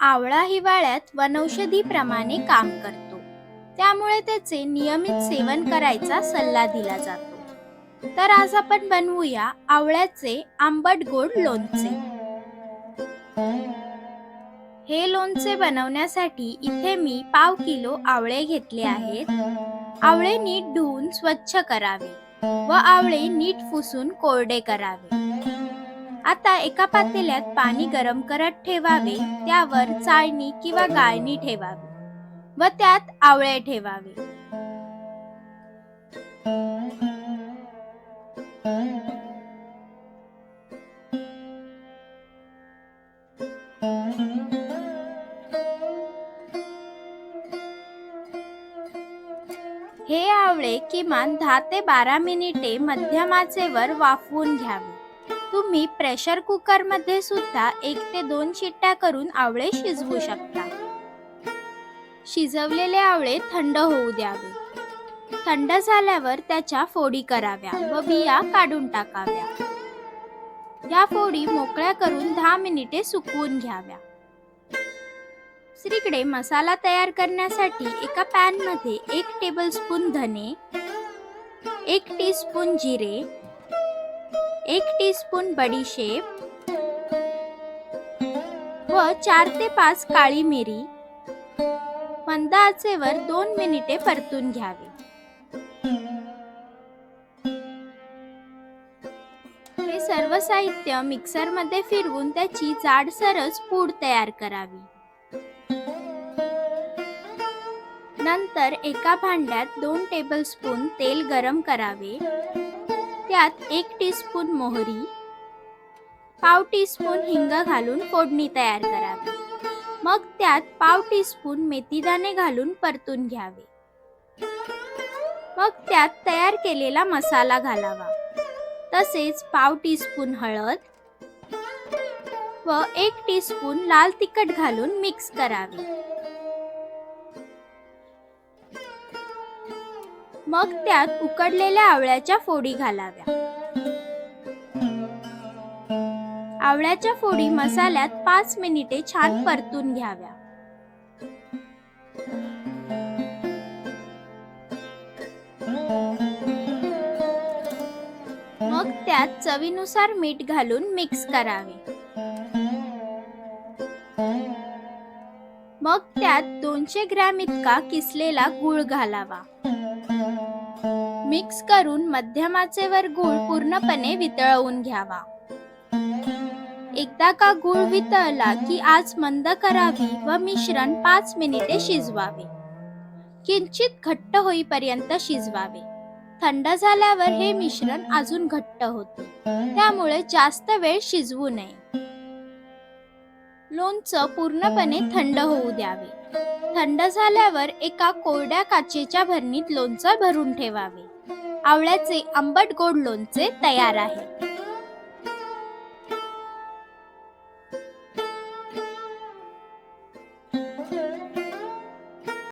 आवळा हिवाळ्यात वनौषधीप्रमाणे काम करतो. त्यामुळे त्याचे नियमित सेवन करायचा सल्ला दिला जातो. तर आज आपण बनवूया आवळ्याचे आंबट गोड लोणचे. हे लोणचे बनवण्यासाठी इथे मी पाव किलो आवळे घेतले आहेत. आवळे नीट धुवून स्वच्छ करावे व आवळे नीट फुसून कोरडे करावे. आता एका पातेल्यात पाणी गरम करत ठेवावे त्यावर चाळणी किंवा गाळणी ठेवावी व त्यात आवळे ठेवावे. हे आवळे किमान दहा ते बारा मिनिटे मध्यम आचेवर वाफवून घ्यावे. तुम्ही प्रेशर कुकरमध्ये सुद्धा एक ते दोन शिट्ट्या करून आवळे शिजवू शकता. शिजवलेले आवळे थंड होऊ द्यावे. थंड झाल्यावर त्याच्या फोडी कराव्या व बिया काढून टाकाव्या. या फोडी मोकळ्या करून दहा मिनिटे सुकवून घ्याव्या. दुसरीकडे मसाला तयार करण्यासाठी एका पॅनमध्ये एक एक टेबलस्पून धने एक टीस्पून जिरे एक टीस्पून बडीशेप व चार ते पाच काळी मिरी. मंद आचेवर दोन मिनिटे परतून घ्यावे. हे सर्व साहित्य मिक्सरमध्ये फिरवून त्याची जाडसरच पूड तयार करावी. नंतर एका भांड्यात दोन टेबलस्पून तेल गरम करावे. त्यात एक टीस्पून मोहरी पाव टीस्पून हिंग घालून फोडणी तयार करावी. मग त्यात पाव टीस्पून मेथीदाणे घालून परतून घ्यावे. मग त्यात तयार केलेला मसाला घालावा. तसेच पाव टीस्पून हळद व एक टीस्पून लाल तिखट घालून मिक्स करावे. मग त्यात उकडलेल्या आवळ्याच्या फोडी घालाव्या. आवळ्याच्या फोडी मसाल्यात पाच मिनिटे छान परतून घ्याव्या. मग त्यात चवीनुसार मीठ घालून मिक्स करावे. मग त्यात दोनशे ग्रॅम इतका किसलेला गुळ घालावा. मिक्स करून मध्यमाचे वर गूळ पूर्णपणे वितळवून घ्यावा. एकदा का गूळ वितळला की आज मंद करावी व मिश्रण पाच मिनिटे शिजवावे. किंचित घट्ट होईपर्यंत शिजवावे. थंड झाल्यावर हे मिश्रण अजून घट्ट होते. त्यामुळे जास्त वेळ शिजवू नये. लोणचं पूर्णपणे थंड होऊ द्यावे. थंड झाल्यावर एका कोरड्या काचेच्या भरणीत लोणचं भरून ठेवावे. आवळ्याचे आंबट गोड लोणचे तयार आहे.